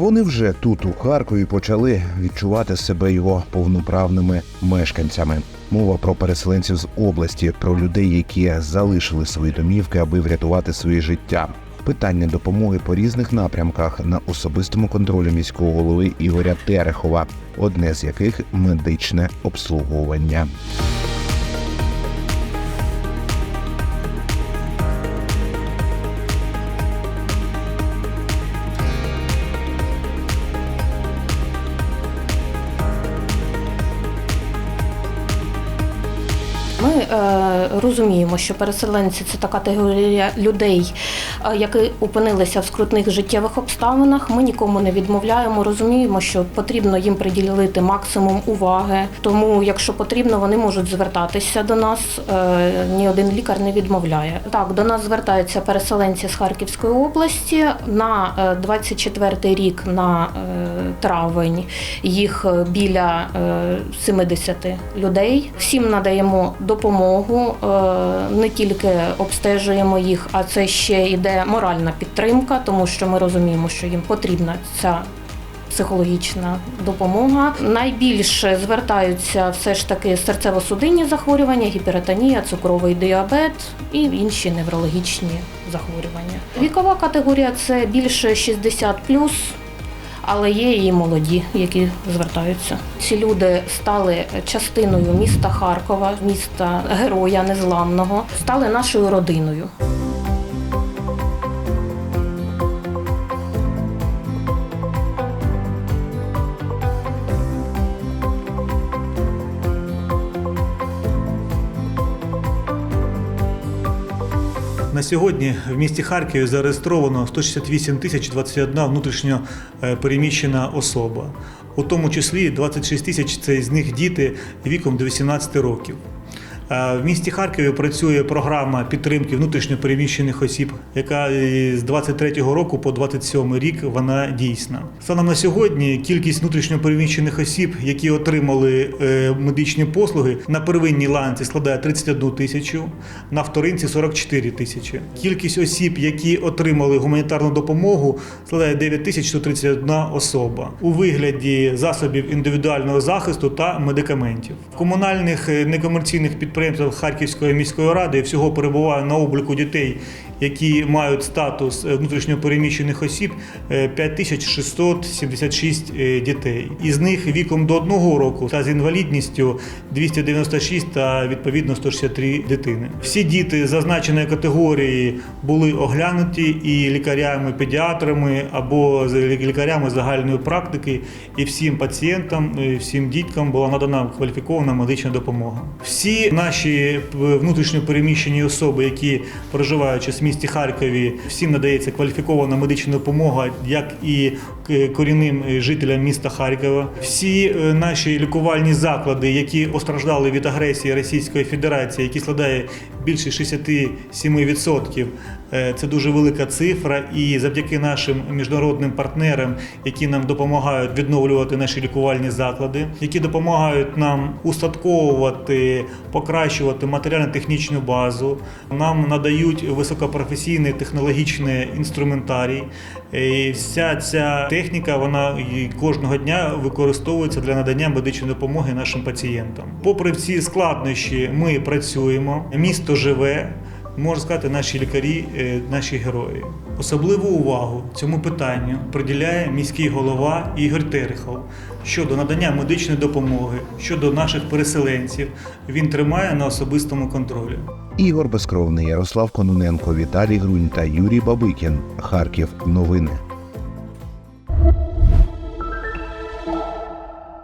Вони вже тут, у Харкові, почали відчувати себе його повноправними мешканцями. Мова про переселенців з області, про людей, які залишили свої домівки, аби врятувати своє життя. Питання допомоги по різних напрямках на особистому контролі міського голови Ігоря Терехова, одне з яких медичне обслуговування. uh, розуміємо, що переселенці це та категорія людей, е, які опинилися в скрутних життєвих обставинах. Ми нікому не відмовляємо. Розуміємо, що потрібно їм приділити максимум уваги. Тому, якщо потрібно, вони можуть звертатися до нас. Е, ні один лікар не відмовляє. Так, до нас звертаються переселенці з Харківської області на е, 24 рік на е, травень. Їх е, біля е, 70 людей. Всім надаємо допомогу, е, не тільки обстежуємо їх, а це ще йде моральна підтримка, тому що ми розуміємо, що їм потрібна ця. Психологічна допомога найбільше звертаються все ж таки серцево-судинні захворювання, гіпертонія, цукровий діабет і інші неврологічні захворювання. Вікова категорія це більше 60+, але є і молоді, які звертаються. Ці люди стали частиною міста Харкова, міста героя незламного, стали нашою родиною. На сьогодні в місті Харкові зареєстровано 168 тисяч 21 внутрішньо е, переміщена особа. У тому числі 26 тисяч це з них діти віком до 18 років. Е, В місті Харкові працює програма підтримки внутрішньо переміщених осіб, яка е, з 23 року по 27 рік вона дійсна. Станом на сьогодні кількість внутрішньо переміщених осіб, які отримали е, медичні послуги, на первинній ланці складає 31 тисячу, на вторинці 44 тисячі. Кількість осіб, які отримали гуманітарну допомогу, складає 9 тисяч 131 особа у вигляді засобів індивідуального захисту та медикаментів. В комунальних некомерційних підприємствах Харківської міської ради всього перебуває на обліку дітей, які мають статус е, внутрішньо переміщених осіб, е, 5676 е, дітей. Із них віком до одного року та з інвалідністю 296 та відповідно 163 дитини. Всі діти зазначеної категорії були оглянуті і лікарями, педіатрами або лікарями загальної практики, і всім пацієнтам, і всім діткам була надана кваліфікована медична допомога. Всі наші е, внутрішньо переміщені особи, які проживаючи в місті Харкові, всім надається кваліфікована медична допомога, як і корінним е, жителям міста Харкова. Всі е, наші лікувальні заклади, які постраждали від агресії Російської Федерації, які складає більше 67%, е, це дуже велика цифра. І завдяки нашим міжнародним партнерам, які нам допомагають відновлювати наші лікувальні заклади, які допомагають нам устатковувати, покращувати матеріально-технічну базу, нам надають високопрофесійний технологічний інструментарій. І вся ця техніка вона кожного дня використовується для надання медичної допомоги нашим пацієнтам. Попри всі складнощі, ми працюємо. Місто живе. Можна сказати, наші лікарі, е, наші герої. Особливу увагу цьому питанню приділяє міський голова Ігор Терехов щодо надання медичної допомоги, щодо наших переселенців. Він тримає на особистому контролі. Ігор Безкровний, Ярослав Кононенко, Віталій Грунь та Юрій Бабикін. Харків. Новини.